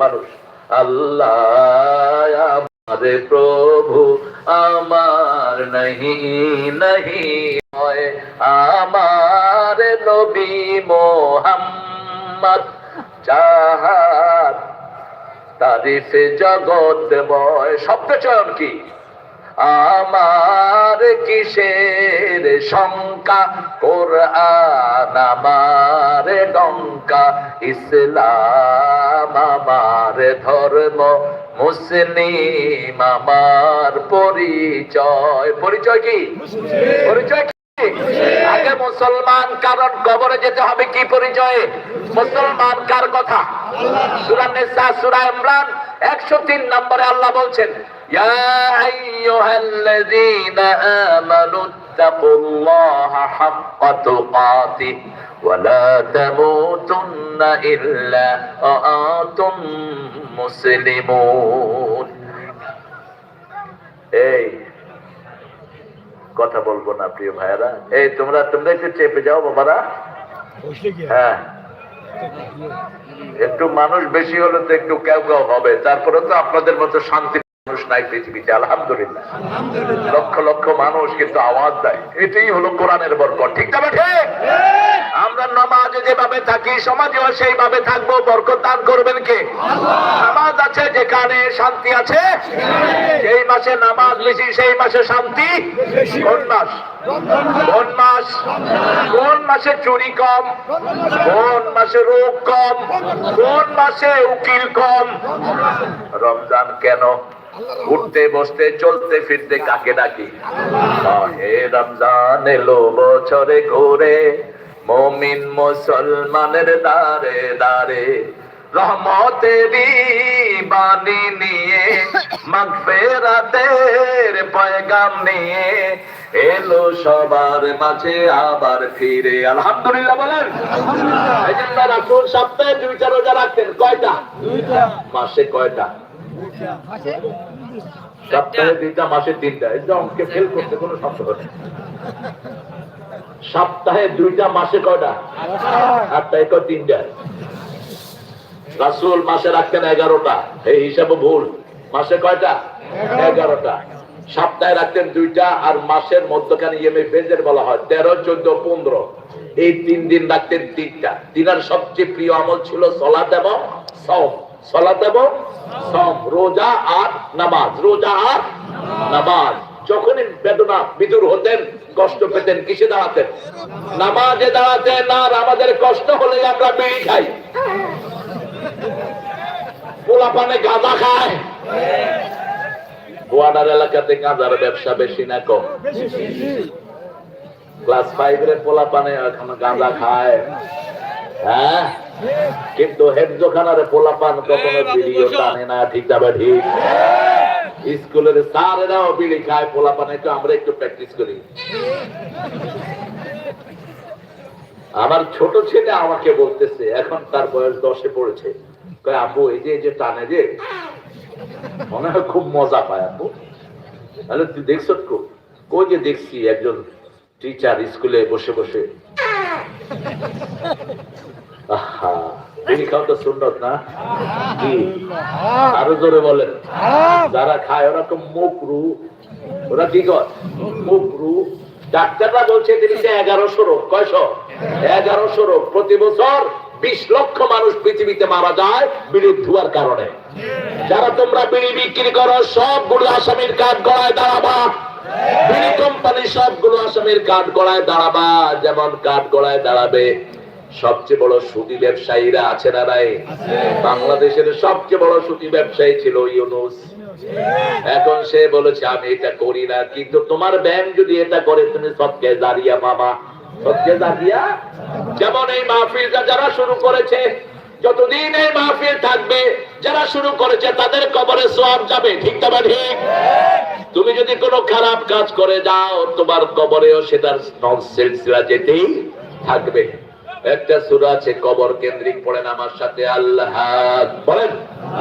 মানুষ। আল্লাহ আমারে প্রভু আমার নহি নহি হয় আমার নবী মোহাম্মদ যাহার তারিফে জগৎময় শব্দ চয়ন কি? আমার কিসের শঙ্কা? কোরআন আমার ডঙ্কা। ইসলাম আমার ধর্ম। মুসলিম আমার পরিচয়। পরিচয় কি? পরিচয় কি? আগে মুসলমান কারণ কবরে যেতে হবে কি পরিচয়ে? মুসলমান কার কথা? সূরা নিসা, সূরা ইমরান 103 নম্বরে আল্লাহ বলছেন, ইয়া আইয়ুহাল্লাযীনা আমানু তাকুল্লাহা হাক্কা তুকাতিহ তামুতুন্না ইল্লা ওয়া আনতুম মুসলিমুন। এই কথা বলব না প্রিয় ভাইয়েরা। এই তোমরা তোমরা একটু চেপে যাও বাবারা। হ্যাঁ। একটু মানুষ বেশি হলে তো একটু কেউ কেউ হবে তারপরে তো আপনাদের মতো শান্তি মানুষ নাই পৃথিবীতে আলহামদুলিল্লাহ। লক্ষ লক্ষ মানুষ কিন্তু আওয়াজ দেয়। এটাই হলো কোরআনের বরকত ঠিক তবে ঠিক? আমরা নামাজে যেভাবে থাকি সমাজেও সেইভাবে থাকব বরকত দান করবেন কে? নামাজ আছে যেখানে শান্তি আছে সেই মাসে নামাজ বেশি সেই মাসে শান্তি। কোন মাস? কোন মাস। কোন মাসে চুরি কম? কোন মাসে রোগ কম? কোন মাসে উকিল কম? রমজান কেন? উঠতে বসতে চলতে ফিরতে কাকে ডাকি? হে রমজান এলো বছরে ঘুরে মমিন মুসলমানের দারে দারে রহমতেরই বাণী নিয়ে মাগফেরাতের পয়গাম নিয়ে এলো সবার মাঝে আবার ফিরে। আলহামদুলিল্লাহ বলেন। এই জন্য রাসূল সপ্তাহে দুইটা রোজা রাখতেন কয়টা? দুইটা। মাসে কয়টা? সপ্তাহে দুইটা, মাসে তিনটা। এই যে অঙ্কে ফেল করতে কোনো শব্দ নেই সপ্তাহে দুইটা, মাসে কয়টা? আটটা, এক, তিনটা। রাসুল মাসে রাখতেন এগারোটা। এই হিসাবে ভুল। মাসে কয়টা? এগারোটা। সপ্তাহে রাখতেন দুইটা আর মাসের মধ্যখানে ইয়েমে বেজের বলা হয়, তেরো, চোদ্দ, পনেরো। এই তিন দিন রাখতেন তিনটা। দিনার সবচেয়ে প্রিয় আমল ছিল সলাত এবং সম সলাত এবং রোজা আর নামাজ, রোজা আর নামাজ। যখনই বেদনা বিদুর হতেন, কষ্ট পেতেন, কিসে দাঁড়াতেন? নামাজে দাঁড়াতেন আর আমাদের কষ্ট হলে আমরা বিড়ি খাই পোলা পানে গাঁদা খায়। গোয়াডার এলাকাতে গাঁদার ব্যবসা বেশি না কম। ক্লাস ফাইভ এর পোলা পানে এখন গাঁদা খায়। হ্যাঁ? কিন্তু হেফজোখানারে পোলা পান কখনো বিড়িও টানে না ঠিক যাবে ঠিক। স্কুলের স্যারেরাও বিড়ি খায় পোলা পানে একটু আমরা একটু প্র্যাকটিস করি। আমার ছোট ছেলে আমাকে বলতেছে এখন তার বয়স দশে পড়েছে। আব্বু এই যে এই যে টানে যে মনে হয় খুব মজা পায় আব্বু। তাহলে তুই দেখছ তো কই যে দেখছি একজন টিচার স্কুলে বসে বসে বিড়ি এগারোশো রোগ এগারোশো রোগ প্রতি বছর বিশ লক্ষ মানুষ পৃথিবীতে মারা যায় বিড়ির ধোয়ার কারণে যারা তোমরা বিড়ি বিক্রি করো সব সবগুলো আসামির কাজ গড়ায় দাঁড়াবা কোম্পানি সবগুলো আসামির কাঠ গড়ায় দাঁড়াবা, যেমন কাঠ গড়ায় দাঁড়াবে। সবচেয়ে বড় সুদী ব্যবসায়ীরা আছে না নাই? বাংলাদেশের সবচেয়ে বড় সুদী ব্যবসায়ী ছিল ইউনুস। এখন সে বলেছে, আমি এটা করি না, কিন্তু তোমার ব্যাংক যদি এটা করে, তুমি সবকে দাঁড়িয়া মামা। সবকে দাঁড়িয়া যেমন এই মাহফিলটা যারা শুরু করেছে যতদিন এই মাহফিল থাকবে, যারা শুরু করেছে তাদের কবরে সব যাবে, ঠিক তবে ঠিক? তুমি যদি কোনো খারাপ কাজ করে যাও, তোমার কবরেও সেটার সিলসিলা যেতেই থাকবে। একটা সূরা আছে, কবর কেন্দ্রিক পড়েন আমার সাথে, আল্লাহ বলেন,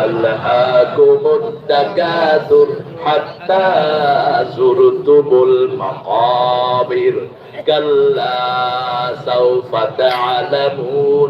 আল্লাহ কুমুত্তাকাতুর হাত্তা জুরতুমুল মাকাবির, কাল্লা সাউফা তা'লামুন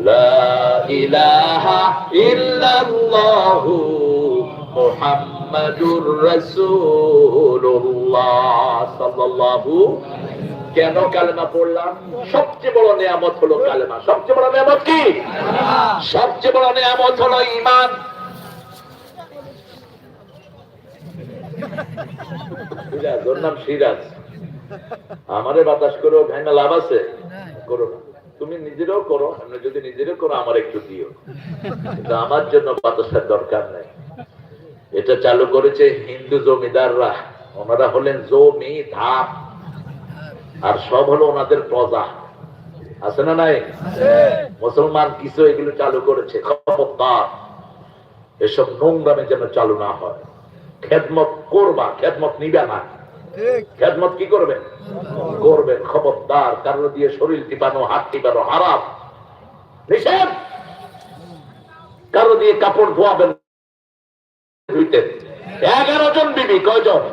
لا إله إلا الله محمد رسول الله صلى الله কেন কালেমা পড়লাম সবচেয়ে বড় নিয়ামত হলো কালেমা সবচেয়ে বড় নিয়ামত কি সবচেয়ে বড় নিয়ামত হলো ইমান সিরাজ ওর নাম সিরাজ আমারে বাতাস করো ভেঙে লাভ আছে করো না তুমি নিজেরাও করো আমি যদি নিজেরাও করো, আমার একটু দিও। কিন্তু আমার জন্য বাতাসের দরকার নেই। এটা চালু করেছে হিন্দু জমিদাররা। ওনারা হলেন জমি ধাপ আর সব হলো ওনাদের প্রজা। আছে না নাই? মুসলমান কিছু এগুলো চালু করেছে। এসব নোংরামে যেন চালু না হয়। খেদমত করবা, খেদমত নিবে না। খেদমত কি করবেন করবেন খবরদার, কারণ দিয়ে শরীর টিপানো, হাত টিপানো হারাম। নিষেধ। কারও দিয়ে কাপড় ধোয়াবেন ধুইতেন এগারো জন বিবি, কয়জন?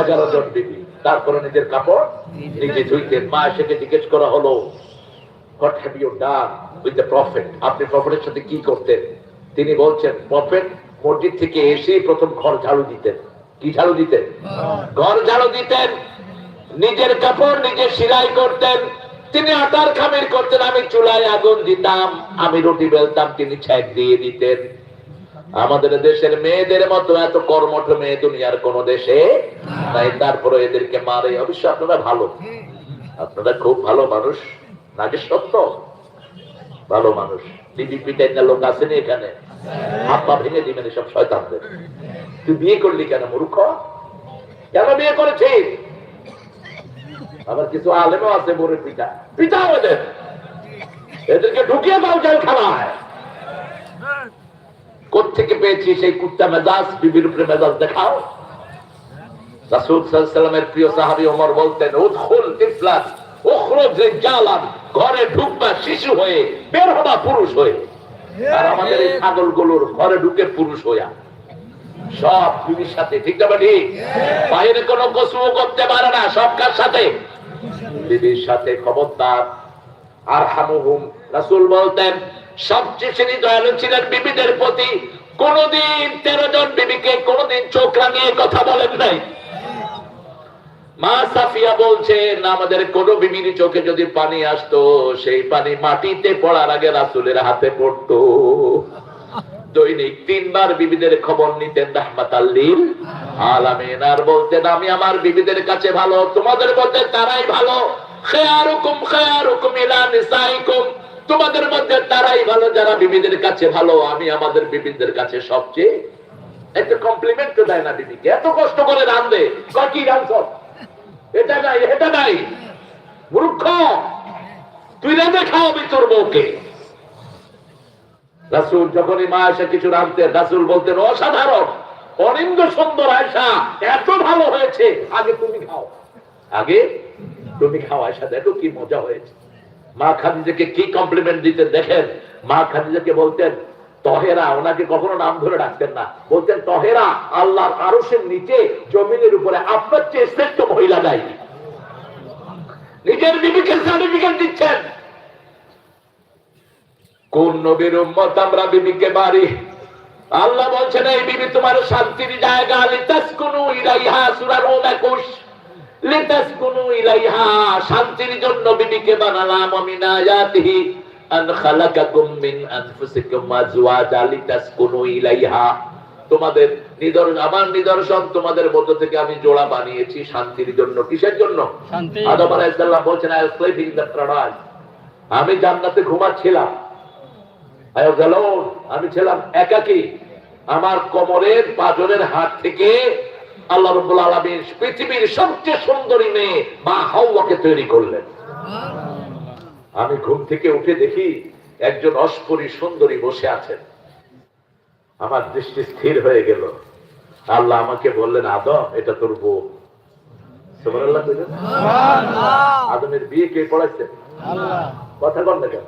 এগারো জন বিবি। তারপরে নিজের কাপড় নিজে ধুইতেন মা এসে জিজ্ঞেস করা হলো what have you done with the prophet আপনি প্রফেটের সাথে কি করতেন? তিনি বলছেন প্রফেট মসজিদ থেকে এসেই প্রথম ঘর ঝাড়ু দিতেন। কি ঝাড়ু দিতেন। ঘর ঝাড়ু দিতেন নিজের কাপড় নিজে সেলাই করতেন তিনি আটার খামির করতেন আমি চুলায় আগুন দিতাম আমি রুটি বেলতাম তিনি ছ্যাক দিয়ে দিতেন। আমাদের দেশের মেয়েদের মতো এত কর্মঠ মেয়ে দুনিয়ার কোন দেশে নাই তারপরে এদেরকে মারে। অবশ্য আপনারা ভালো। আপনারা খুব ভালো মানুষ নাকি সত্য? ভালো মানুষ। দিদি পিটাই না লোক আসেনি এখানে? হাত পা ভেঙে দিবেন সব শয়তানদের। তুই বিয়ে করলি কেন, মূর্খ? কেন বিয়ে করেছিস? আবার কিছু আলেমও আছে বলে পিতা পিতা ওদের এদেরকে ঢুকিয়ে দাও জেলখানায়। কোথেকে পেয়েছি সেই কুত্তা মেজাজ, বিবির উপরে মেজাজ দেখাও। রাসূল সাল্লামের প্রিয় সাহাবী ওমর বলতেন, উদখুল তিফলান উখরুজ রিজালান ঘরে ঢুকবা শিশু হয়ে, বের হবা পুরুষ হয়ে। আর আমাদের এই ছাগলগুলোর ঘরে ঢুকে পুরুষ হইয়া। সব বিবির সাথে, ঠিক না ঠিক বাইরে কোনো কসুও করতে পারে না, সব কার সাথে? বিবির সাথে খবরদার। আর হামুহুম রাসূল বলতেন, সবচেয়ে তিনি দয়ালু ছিলেন বিবিদের প্রতি। কোনদিন তেরো জন বিবিকে কোনদিন চোখ রাঙিয়ে কথা বলেন নাই। মা সাফিয়া বলছেন আমাদের কোন বিবির চোখে যদি পানি আসতো, সেই পানি মাটিতে পড়ার আগে রাসূলের হাতে পড়তো। দৈনিক তিনবার বিবিদের খবর নিতেন রাহমাত আল্লিল আলামিন, আর বলতেন, আমি আমার বিবিদের কাছে ভালো, তোমাদের মধ্যে তারাই ভালো। খেয়ারুকুম খেয়ারুকুম ইলা নিসাইকুম। তোমাদের মধ্যে তারাই ভালো, যারা বিবিদের কাছে ভালো, আমি আমাদের বিবিদের কাছে সবচেয়ে একটা কমপ্লিমেন্ট তো দেয় না বিবিকে, এত কষ্ট করে কয়, কি রান্ধ অসাধারণ, অনিন্দ সুন্দর আয়সা এত ভালো হয়েছে, আগে তুমি খাও। আগে তুমি খাও আয়সা দেখো কি মজা হয়েছে। মা খাদিজাকে কি কমপ্লিমেন্ট দিতেন, দেখেন, মা খাদিজাকে বলতেন তহেরা, ওনাকে কখনো নাম ধরে ডাকতেন না। বলতেন, তহেরা আল্লাহর আরশের নিচে জমিনের উপরে আপনার চেয়ে শ্রেষ্ঠ মহিলা নাই। নিজের বিবিকে সার্টিফিকেট দিচ্ছেন। কোন নবীর উম্মত আমরা বিবিকে মারি? আল্লাহ বলছেন, এই বিবি তোমার শান্তির জায়গা, লিতাসকুনু ইলাইহা সূরা রুম 21 লিতাসকুনু ইলাইহা, শান্তির জন্য বিবিকে বানালাম আমি না আয়াতিহি আন খালাকাকুম মিন আনফুসিকুম আজওয়াজা লিতাসকুনু ইলাইহা। তোমাদের নিদর্শন আমার নিদর্শন তোমাদের মধ্য থেকে আমি জোড়া বানিয়েছি শান্তির জন্য। কিসের জন্য? আদম বলছেন আই স্লিপিং দ্য প্যারাডাইস আমি জান্নাতে ঘুমাচ্ছিলাম। I was alone. আমি ছিলাম একাকী। আমার কোমরের পাজরের হাত থেকে আল্লাহ রব্বুল আলামিন পৃথিবীর সবচেয়ে সুন্দরী মেয়ে মা হাওয়াকে তৈরি করলেন। আমি ঘুম থেকে উঠে দেখি একজন অস্পরী সুন্দরী বসে আছেন। আমার দৃষ্টি স্থির হয়ে গেল। আল্লাহ আমাকে বললেন আদম এটা তোর বউ। আদমের বিয়ে কে পড়াইছে? কথা বল না কেন?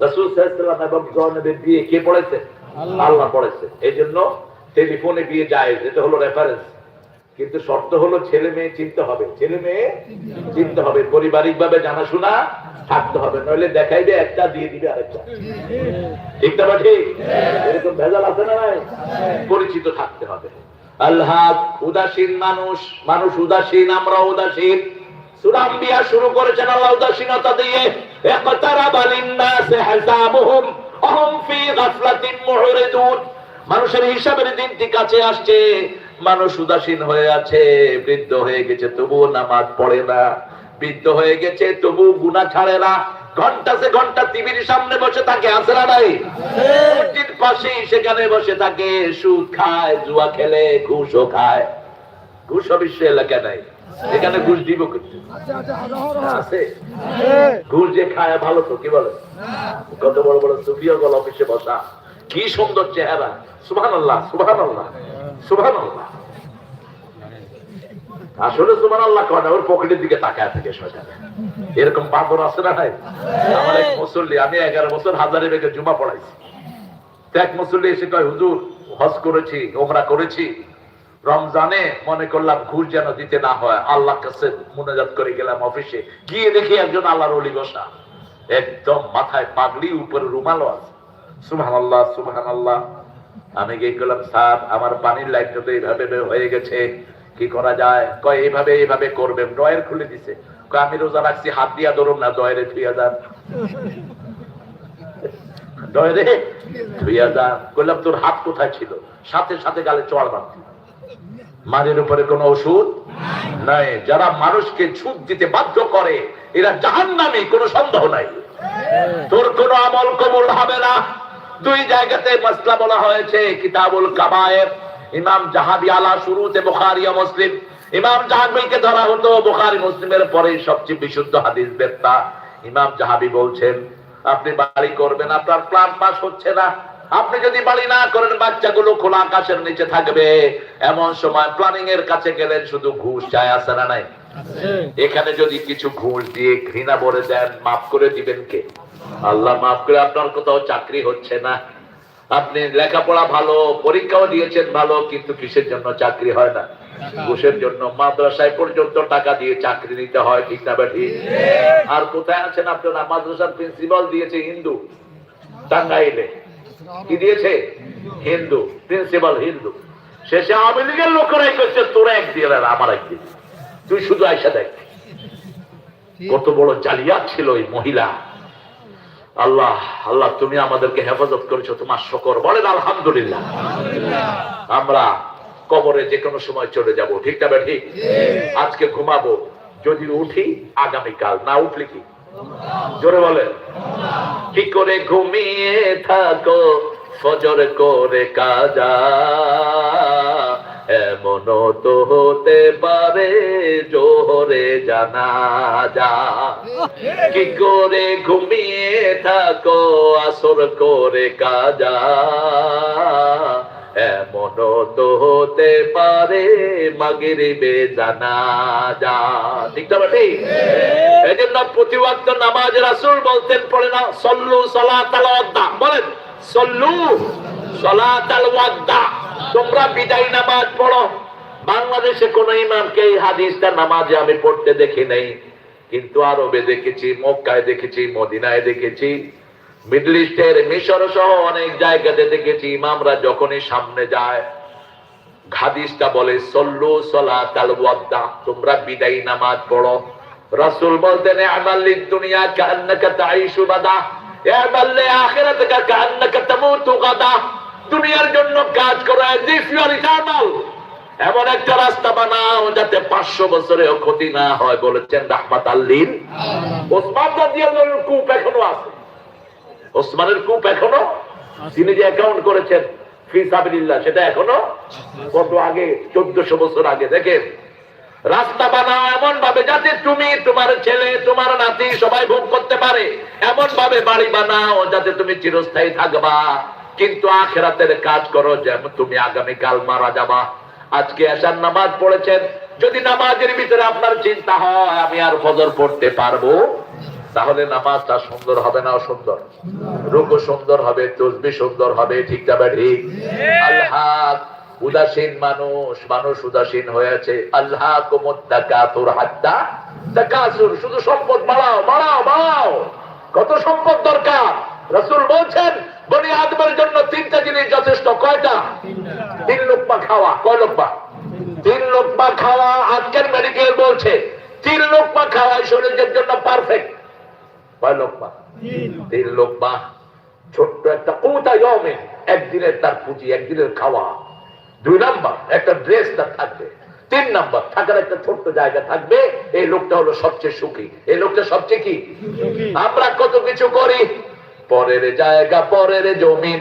রাসূল এবং বিয়ে কে পড়াইছে? আল্লাহ। পড়েছে এই জন্য টেলিফোনে বিয়ে যায় এটা হলো রেফারেন্স কিন্তু শর্ত হলো ছেলে মেয়ে চিনতে হবে। ছেলে মেয়ে চিনতে হবে। পারিবারিক ভাবে জানাশোনা থাকতে হবে। নইলে দেখাইবে, একটা দিয়ে দিবে আরেকটা। ঠিক না ঠিক? এরকম ভেজাল আছে না নাই? পরিচিত থাকতে হবে। আল্লাহ উদাসীন মানুষ। মানুষ উদাসীন আমরা উদাসীন। সুরাম বিয়া শুরু করেছেন আল্লাহ উদাসীনতা দিয়ে। মানুষের হিসাবের দিনটি কাছে আসছে। মানুষ উদাসীন হয়ে আছে, বৃদ্ধ হয়ে গেছে, তবুও নামাজ পড়ে না। বৃদ্ধ হয়ে গেছে তবু গুনাহ ছাড়ে না। ঘণ্টা সে ঘণ্টা টিভির সামনে বসে থাকে না নাই? মসজিদ পাশেই সেখানে বসে থাকে, সুদ খায়, জুয়া খেলে, ঘুষও খায়। ঘুষ অবশ্য এলাকা নাই। এখানে ঘুষ দিব ঘুষ যে খায় ভালো তো, কি বলে? কত বড় বড় সুফিয়া গল অফিসে বসা। কি সুন্দর চেহারা। সুবহান আল্লাহ সুবহান আল্লাহ আল্লাহ আসলে সুবহান আল্লাহ কয় ওর পকেটের দিকে তাকায় থাকে শয়তানে। এরকম পাথর আছে না নাই? আমার এক মুসল্লি, আমি এগারো বছর হাজারে বেগে জুমা পড়াইছি। এক মুসল্লি এসে কয়, হুজুর, হজ করেছি, ওমরা করেছি। রমজানে মনে করলাম ঘুর যেন দিতে না হয়। আল্লাহ কাছে মুনাজাত করে গেলাম অফিসে। গিয়ে দেখি একজন আল্লাহর অলি বসা। একদম মাথায় পাগড়ি, উপরে রুমালও আছে। সুবহান আল্লাহ সুবহান আল্লাহ আমি গিয়ে করলাম স্যার, আমার পানির লাইটটা তো এইভাবে হয়ে গেছে। কি করা যায়? কয়, এইভাবে এইভাবে করবেন। ড্রয়ার খুলে দিছে। আমি রোজা রাখছি, হাত দিয়া ধরুন না, ড্রয়ারে থুই হাজার ড্রয়ারে থুই হাজার করলাম তোর হাত কোথায় ছিল? সাথে সাথে গালে চড় বাঁধতি। মানের উপরে কোনো ওষুধ নাই। যারা মানুষকে ছুট দিতে বাধ্য করে, এরা জাহান্নামী, কোনো সন্দেহ নাই। তোর কোনো আমল কবুল হবে না। দুই জায়গাতে মাসলা বলা হয়েছে কিতাবুল কাবায়ের ইমাম জাহাবি আলা শুরুতে বুখারী ও মুসলিম। ইমাম জাহাবিকে ধরা হতো বুখারী মুসলিমের পরে সবচেয়ে বিশুদ্ধ হাদিস বেত্তা। ইমাম জাহাবি বলছেন আপনি বাড়ি করবেন আপনার প্ল্যান পাস হচ্ছে না। আপনি যদি বাড়ি না করেন বাচ্চাগুলো খোলা আকাশের নিচে থাকবে। এমন সময় প্ল্যানিং এর কাছে গেলেন শুধু ঘুষ চায় আসে না নাই? এখানে যদি কিছু ঘুষ দিয়ে ঘৃণা ভরে দেন মাফ করে দিবেন কে? আল্লাহ মাফ করে আপনার কোথাও চাকরি হচ্ছে না। আপনি লেখাপড়া ভালো পরীক্ষাও দিয়েছেন ভালো কিন্তু কিসের জন্য চাকরি হয় না? ঘুষের জন্য? মাদ্রাসায় পর্যন্ত টাকা দিয়ে চাকরি নিতে হয় ঠিক না বেঠি আর কোথায় আছেন আপনারা? মাদ্রাসার প্রিন্সিপাল দিয়েছে হিন্দু। টাঙ্গাইলে। কি দিয়েছে? হিন্দু প্রিন্সিপাল হিন্দু। শেষে আওয়ামী লীগের লোকেরাই করছে তোরা এক দিয়ে আর আমার এক দিয়ে তুই শুধু আইসা দেখ। কত বড় জালিয়াত ছিল ওই মহিলা। আল্লাহ আল্লাহ তুমি আমাদেরকে হেফাজত করেছ তোমার শকর। বলেন আলহামদুলিল্লাহ। আমরা কবরে যে কোনো সময় চলে যাব ঠিক না ঠিক। আজকে ঘুমাবো যদি উঠি আগামীকাল। না উঠলে কি? জোরে বলেন। কি করে ঘুমিয়ে থাকো? ফজর করে কাজা। এমন তো হতে পারে জোহরে জানা যা। কি করে ঘুমিয়ে থাকো, আসর করে কাজা। এমন তো হতে পারে মাগরিবে জানা যা। ঠিক না ঠিক এই জন্য প্রতি ওয়াক্ত নামাজ রাসূল বলতেন, পড়ে না সল্লু সালাতাল ওয়াদ্দা। বলেন, সল্লু সালাতাল ওয়াদ্দা। তোমরা বিদায় নামাজ পড়ো। বাংলাদেশে কোন ইমামকে এই হাদিসটা নামাজে আমি পড়তে দেখি নাই। কিন্তু আরবে দেখেছি, মক্কায় দেখেছি, মদিনায় দেখেছি। মিডল ইস্টের মিশর সহ অনেক জায়গাতে দেখেছি, ইমামরা যখনই সামনে যায়, হাদিসটা বলে, সল্লু সলাতাল ওয়াদ্দা, তোমরা বিদায়ী নামাজ পড়ো। রাসূল বলতেন আমালিদ দুনিয়া কান্নাকা তাইশু বাদা আমাল্লে আখিরাতকা কান্নাকা তামুতু গাদা দুনিয়ার জন্য কাজ করো এমন একটা রাস্তা বানাও যাতে পাঁচশো বছরেও ক্ষতি না হয় বলেছেন রাহমাত আল্লিন ওসমান কূপ এখনও আছে। ওসমানের কূপ এখনও? তিনি যে অ্যাকাউন্ট করেছেন ফি সেটা এখনও? কত আগে? চোদ্দশো বছর আগে। দেখেন রাস্তা বানাও এমন ভাবে যাতে তুমি তোমার ছেলে তোমার নাতি সবাই ভোগ করতে পারে। এমন ভাবে বাড়ি বানাও যাতে তুমি চিরস্থায়ী থাকবা। কিন্তু আখেরাতের কাজ করো, যেমন তুমি আগামী কাল মারা যাবা। আজকে আসার নামাজ পড়েছেন, যদি নামাজের ভিতরে আপনার চিন্তা হয়, আমি আর ফজর পড়তে পারব, তাহলে নামাজটা সুন্দর হবে না অসুন্দর? রুকু সুন্দর হবে, তসবি সুন্দর হবে, ঠিক যাবে ঠিক? আল্লাহ, উদাসীন মানুষ মানুষ উদাসীন হয়েছে। আল্লাহ কুমুত্তাকাতুর হাত্তা তাকাসুর, শুধু সম্পদ বাড়াও বাড়াও বাড়াও। কত সম্পদ দরকার? রাসূল বলছেন বনি আদমের জন্য তিনটা জিনিস যথেষ্ট। কয়টা? তিন লোকমা খাওয়া। কয় লোকমা? তিন লোকমা খাওয়া আজকের মেডিকেল বলছে। তিন লোকমা খাওয়াই শরীরের জন্য পারফেক্ট কয় লোকমা? তিন। লোকমা। ছোট্ট একটা কৌতা ইয়মে একদিনের তার পুঁজি একদিনের খাওয়া। দুই নাম্বার একটা ড্রেস তার থাকবে। তিন নাম্বার থাকার একটা ছোট্ট জায়গা থাকবে। এই লোকটা হলো সবচেয়ে সুখী। এই লোকটা সবচেয়ে কি? আমরা কত কিছু করি? পরের জায়গা, পরের জমিন।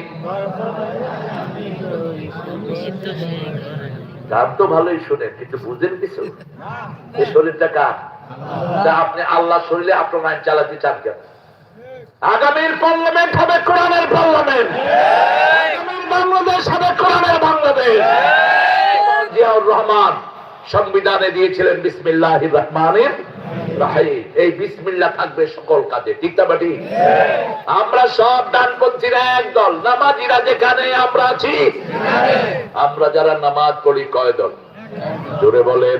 গান তো ভালোই শুনে কিন্তু বুঝেন কিছু? এই শরীরটা কার? আপনি আল্লাহ শরীরে আপনার আইন চালাতে চান কেন? আগামীর পার্লামেন্ট হবে কোরআনের পার্লামেন্ট। বাংলাদেশ হবে কোরআনের বাংলাদেশ। জিয়াউর রহমান সংবিধানে দিয়েছিলেন বিসমিল্লাহ রহমানের এই বিসমিল্লাহ থাকবে সকল কাজে, ঠিক না বাটি? আমরা সব ডানপন্থীরা একদল, নামাজিরা যেখানে আমরা আছি। আমরা যারা নামাজ পড়ি কয় দল? জোরে বলেন।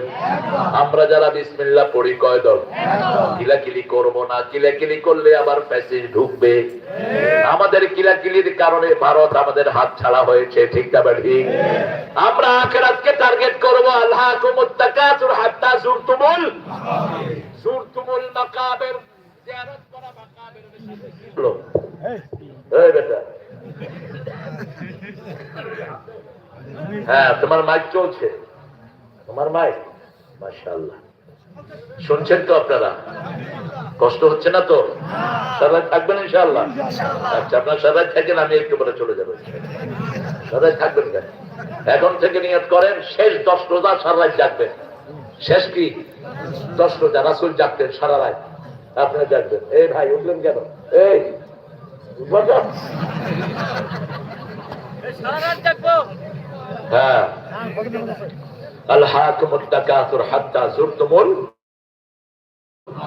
আমরা যারা বিসমিল্লাহ পড়ি কয় দল? কিলাকিলি করব না, কিলাকিলি করলে আবার ফ্যাসিস ঢুকবে। আমাদের কিলাকিলির কারণে ভারত আমাদের হাত ছাড়া হয়েছে, ঠিক না ঠিক আমরা আখেরাতকে টার্গেট করব, আল্লাহ কুমুত্তাকাতুর হাত্তা জুরতুমুল মাকাবির জিয়ারত করা মাকাবির এই। বেটা। হ্যাঁ তোমার মাইক চলছে। তোমার মাইক? মাশাআল্লাহ। শুনছেন তো আপনারা? কষ্ট হচ্ছে না তো? সারাই থাকবেন ইনশাআল্লাহ? আচ্ছা আপনার সারাই থাকেন আমি একটু পরে চলে যাব। সারাই থাকবেন কেন? এখন থেকে নিয়ত করেন শেষ দশ রোজা সারাই জাগবেন। শেষ কি? দশ রোজা রাসুল জাগতেন সারা রাত। আপনারা জাগবেন। এই ভাই উঠলেন কেন? এই হ্যাঁ।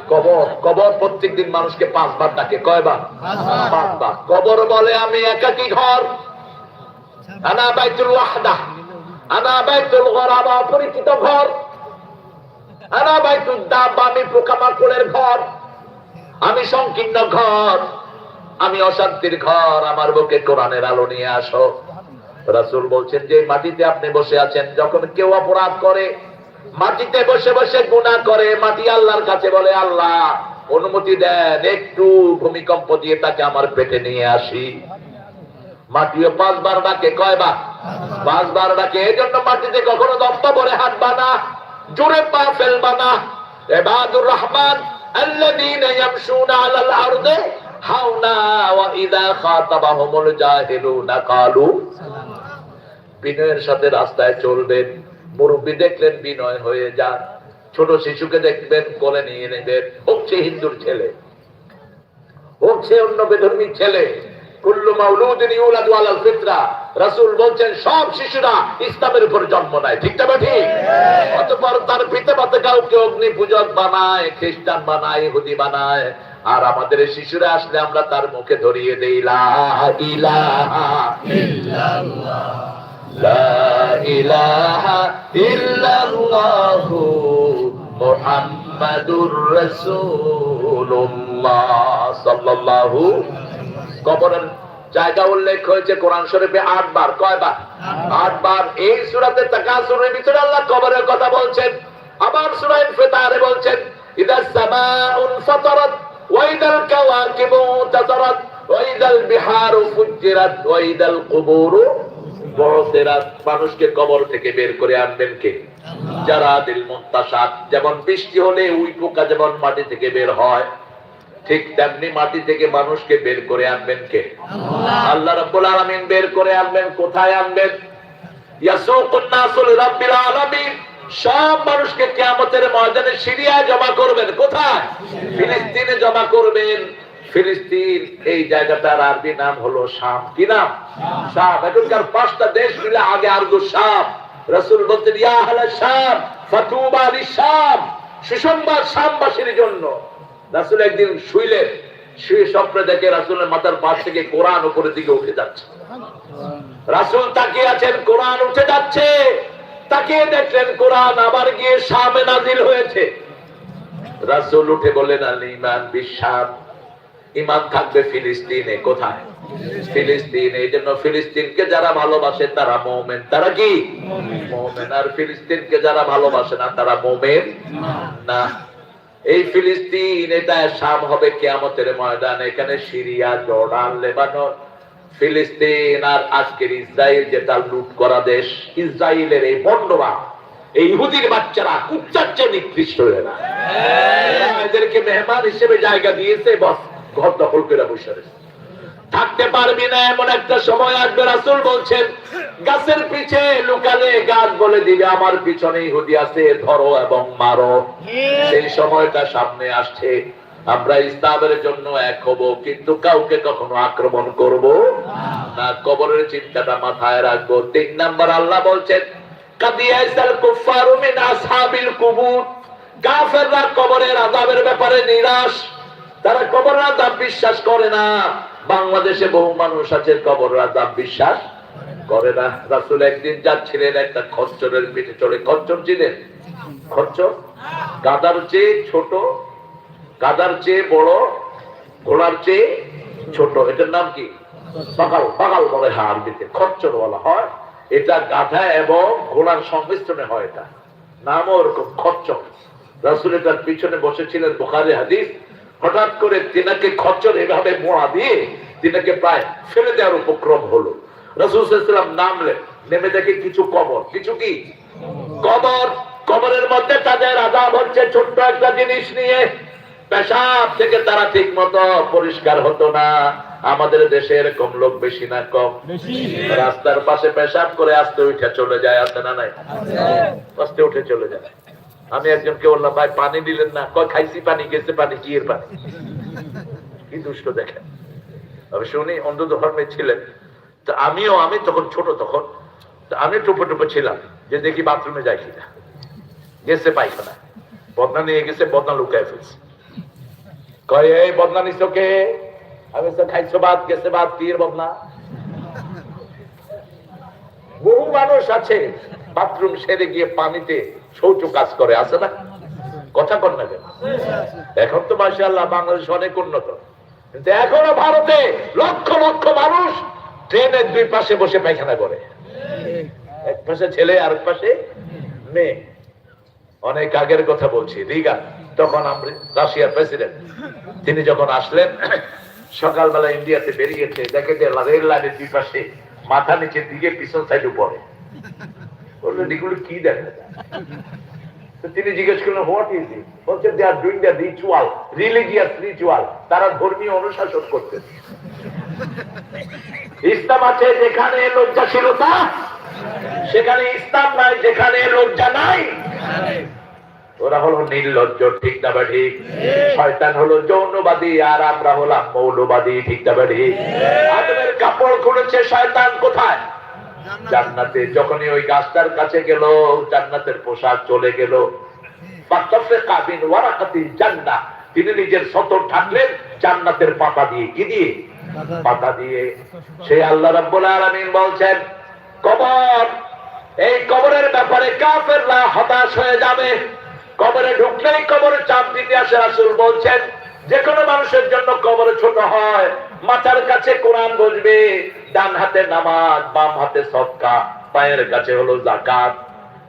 কবর। কবর প্রত্যেকদিন মানুষকে পাঁচবার ডাকে। কয়বার? পাঁচবার। কবর বলে আমি একাকী ঘর। আনা বাইতুল আনা বাইতুল গরাবা অপরিচিত ঘর। আনা বাইতুল দাবা, আমি পোকামাকড়ের ঘর। আমি সংকীর্ণ ঘর। আমি অশান্তির ঘর। আমার বুকে কোরআনের আলো নিয়ে আসো। রাসূল বলছেন যে মাটিতে আপনি বসে আছেন, যখন কেউ অপরাধ করে, মাটিতে বসে বসে গুনাহ করে, মাটি আল্লাহর কাছে বলে, আল্লাহ, অনুমতি দেন, একটু ভূমিকম্প দিয়ে তাকে আমার পেটে নিয়ে আসি। মাটিও পাঁচবার ডাকে, কয়বার? পাঁচবার ডাকে। এই জন্য মাটিতে কখনো দম্পা ভরে হাঁটবা না জোরে পা ফেলবা না এবাদুর রহমান الذين يمشون على الأرض হাওনা ওয়া ইযা খাতাবাহুমুল জাহিলুনা কালু বিনয়ের সাথে রাস্তায় চলবেন মুরব্বী দেখলেন বিনয় হয়ে যান ছোট শিশুকে দেখবেন কোলে নিয়ে নেবেন হচ্ছে হিন্দুর ছেলে হচ্ছে অন্য বেধর্মী ছেলে কুল্লু মাউলুদিন ইউলাদু আলাল ফিতরা। রাসূল বলছেন সব শিশুরা ইসলামের উপর জন্ম নেয়। ঠিক না ঠিক অতঃপর তার পিতা মাতা কাউকে অগ্নি পূজক বানায় খ্রিস্টান বানায় ইহুদি বানায়। আর আমাদের শিশুরা আসলে আমরা তার মুখে ধরিয়ে দেই লা ইলাহা লা ইলাহা ইল্লাল্লাহু মুহাম্মাদুর রাসূলুল্লাহ সাল্লাল্লাহু কবরের জায়গা উল্লেখ হয়েছে কোরআন শরীফে আটবার কয়বার? আটবার। এই সূরাতে তাকাসুরের ভিতরে আল্লাহ কবরের কথা বলছেন আবার সূরা ইনফিতারে বলছেন ইদাস সামাউন ফাতারাত ওয়া ইদাল কাওয়াকিবু তাতারাত ওয়া ইদাল বিহারু ফুজ্জিরাত ওয়া ইদাল কুবুরু বড়তেরাত মানুষকে কবর থেকে বের করে আনবেন কে? যারা দিল মুন্তাসাদ যেমন বৃষ্টি হলে উই পোকা যেমন মাটি থেকে বের হয় ঠিক তেমনি মাটি থেকে মানুষকে বের করে আনবেন কে? আল্লাহ রাব্বুল আলামিন বের করে আনবেন, কোথায় আনবেন? সব মানুষকে কেয়ামতের ময়দানে সিরিয়ায় জমা করবেন, কোথায়? ফিলিস্তিনে জমা করবেন। ফিলিস্তিন, এই জায়গাটার আরবি নাম হলো শাম। কি নাম? শাম। এখনকার পাঁচটা দেশ মিলে আগে আরগো শাম। রসুল বলতেন ইয়া শাম, ফাতুবা শাম। সুসংবাদ শামবাসীর জন্য। রাসুল একদিন শুইলেন শুয়ে স্বপ্নে দেখে রাসুলের মাথার পাশ থেকে কোরআন উপরের দিকে উঠে যাচ্ছে। রাসুল তাকিয়ে আছেন, কোরআন উঠে যাচ্ছে। তাকিয়ে দেখলেন কোরআন আবার গিয়ে সামে নাজিল হয়েছে। রাসুল উঠে বললেন, আল ইমান বিশ্বাস ইমান থাকবে ফিলিস্তিনে, কোথায়? ফিলিস্তিন, এই জন্য ফিলিস্তিনকে যারা ভালোবাসে তারা মোমেন। তারা কি? মোমেন। আর ফিলিস্তিনকে যারা ভালোবাসে না, তারা মোমেন না। এই ফিলিস্তিন এটা শাম হবে কেয়ামতের ময়দান। এখানে সিরিয়া জর্ডান লেবানন ফিলিস্তিন আর আজকের ইসরায়েল যেটা লুট করা দেশ ইসরায়েলের এই বন্ডরা এই ইহুদির বাচ্চারা কুচ্চার চেয়ে নিকৃষ্ট হয়ে না এদেরকে মেহমান হিসেবে জায়গা দিয়েছে বস ঘর দখল করে বসে রয়েছে। থাকতে পারবি না, এমন একটা সময় আসবে, রাসুল বলছেন, গাছের পিছে লুকালে গাছ বলে দিবে, আমার পিছনে ইহুদি আছে, ধরো এবং মারো। সেই সময়টা সামনে আসছে, আমরা ইসলামের জন্য এক হব, কিন্তু কাউকে কখনো আক্রমণ করব না। কবরের চিন্তাটা মাথায় রাখব। তিন নাম্বার, আল্লাহ বলছেন কাদিয়াইসাল কুফারু মিন আসহাবিল কুবুর। কাফেররা কবরের আযাবের ব্যাপারে নিরাশ, তারা কবর আযাব বিশ্বাস করে না। বাংলাদেশে বহু মানুষ আছে কবর আযাব বিশ্বাস করে না। রাসূল একদিন যাচ্ছিলেন একটা খচ্চরের পিঠে চড়ে। খচ্চর ছিলেন খচ্চর? গাদার চেয়ে ছোট, গাদার চেয়ে বড়, ঘোড়ার চেয়ে ছোট। এটার নাম কি? বাগাল। বাগাল বলে হ্যাঁ আরবিতে। খচ্চর বলা হয়। এটা গাধা এবং ঘোড়ার সংমিশ্রণে হয় এটা। নামও ওরকম, খচ্চর। রাসুল এটার পিছনে বসেছিলেন বোখারি হাদিস। হঠাৎ করে তিনাকে খচ্চর এভাবে মোড়া দিয়ে তিনাকে প্রায় ফেলে দেওয়ার উপক্রম হলো। রাসুল সাল্লাম নামলেন নেমে দেখে কিছু কবর। কিছু কি? কবর। কবরের মধ্যে তাদের আদাব হচ্ছে ছোট্ট একটা জিনিস নিয়ে। পেশাব থেকে তারা ঠিক মতো পরিষ্কার হতো না। আমাদের দেশে এরকম লোক বেশি না কম। রাস্তার পাশে পেশাব করে আস্তে উঠে চলে যায় আসে না নাই? আস্তে উঠে চলে যায়। আমি একজনকে বললাম ভাই, পানি দিলেন না। কয়, খাইছি পানি, গেছে পানি, কি এর পানি? কি দুষ্ট দেখেন। উনি অন্ধ ধর্মে ছিলেন। তো আমিও, আমি তখন ছোট তখন, তো আমি টুপে টুপে ছিলাম, যে দেখি বাথরুমে যাই কিনা। গেছে পায়খানা। বদনা নিয়ে গেছে, বদনা লুকায় ফেলছে। কয়, এই বদনা নিছো কে? আমি তো খাইছো বাদ গেছে বাদ এর বদনা? বহু মানুষ আছে, বাথরুম সেরে গিয়ে পানিতে শৌচ কাজ করে, আছে না? কথা কর না কেন? এখন তো মাসাল্লাহ বাংলাদেশ অনেক উন্নত। কিন্তু এখনও ভারতে লক্ষ লক্ষ মানুষ ট্রেনের দুই পাশে বসে পায়খানা করে। এক পাশে ছেলে আর পাশে মেয়ে। অনেক আগের কথা বলছি, রিগা। তখন আমরা রাশিয়ার প্রেসিডেন্ট। তিনি যখন আসলেন, সকালবেলা ইন্ডিয়াতে বেরিয়েছে দেখে যে রেল লাইনের দুই পাশে মাথা নিচের দিকে, পিছন সাইড উপরে। বললেন এগুলো কি দেখা যায়? তিনি জিজ্ঞেস করলেন হোয়াট ইজ ইট বলছে they are doing the ritual religious ritual তারা ধর্মীয় অনুশাসন করতে ইসলাম আছে যেখানে লজ্জাশীলতা সেখানে ইসলাম নাই যেখানে লজ্জা নাই। ওরা হলো নির্লজ্জ ঠিক না বা ঠিক? শয়তান হলো যৌনবাদী আর আমরা হলাম মৌলবাদী ঠিক না বা ঠিক। আদমের কাপড় খুলেছে শয়তান কোথায়? জান্নাতে। যখনই ওই গাছটার কাছে গেল, জান্নাতের পোশাক চলে গেল। তিনি নিজের সতর থাকলেন জান্নাতের পাতা দিয়ে কি দিয়ে? পাতা দিয়ে। সেই আল্লাহ রাব্বুল আলামিন বলছেন, কবর। এই কবরের ব্যাপারে কাফেররা হতাশ হয়ে যাবে। কবরে ঢুকলেই কবরে চাপ দিতে আসে রাসূল বলছেন যে কোনো মানুষের জন্য কবর ছোট হয় মাথার কাছে কোরআন বসবে, ডান হাতে নামাজ, বাম হাতে সৎকা পায়ের কাছে হলো জাকাত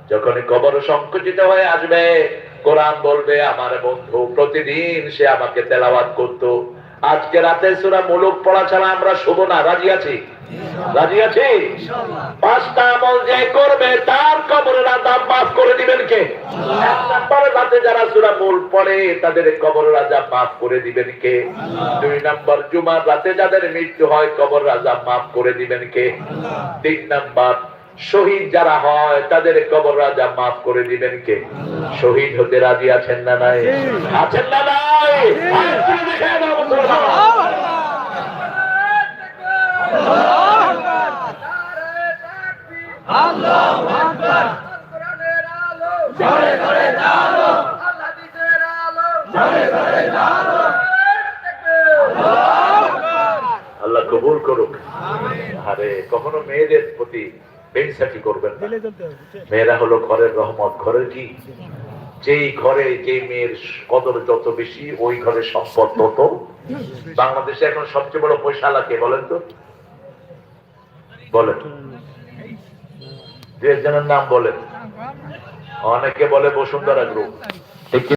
যখন কবর সংকুচিত হয়ে আসবে, কোরআন বলবে, আমার বন্ধু, প্রতিদিন সে আমাকে তেলাওয়াত করত। আজকে রাতে সুরা মুলুক পড়া ছাড়া আমরা শুভ না, রাজি আছি? রাজি আছি? পাঁচটা আমল যে করবে, তার কবরের আজাব মাফ করে দিবেন কে? এক নম্বরে রাতে যারা সুরা মূল পড়ে, তাদের কবরের আজাব মাফ করে দিবেন কে? দুই নম্বর, জুমার রাতে যাদের মৃত্যু হয় কবর আজাব মাফ করে দিবেন কে? তিন নম্বর, শহীদ যারা হয়, তাদের কবর রাজা মাফ করে দিবেন কে? শহীদ হতে রাজি আছেন না নাই? আছেন না নাই হাত তুলে দেখায় দাও মুসলমান। আল্লাহ কবুল করুক। আরে, কখনো মেয়েদের প্রতি বেনসাটি করবেন না। মেয়েরা হলো ঘরের রহমত। ঘরের কি? যেই ঘরে যে মেয়ের কদর যত বেশি, ওই ঘরে সম্পদ তত। বাংলাদেশে এখন সবচেয়ে বড় পয়সা লাগে বলেন তো? বলেন দু একজনের নাম বলেন অনেকে বলে বসুন্ধরা গ্রুপ?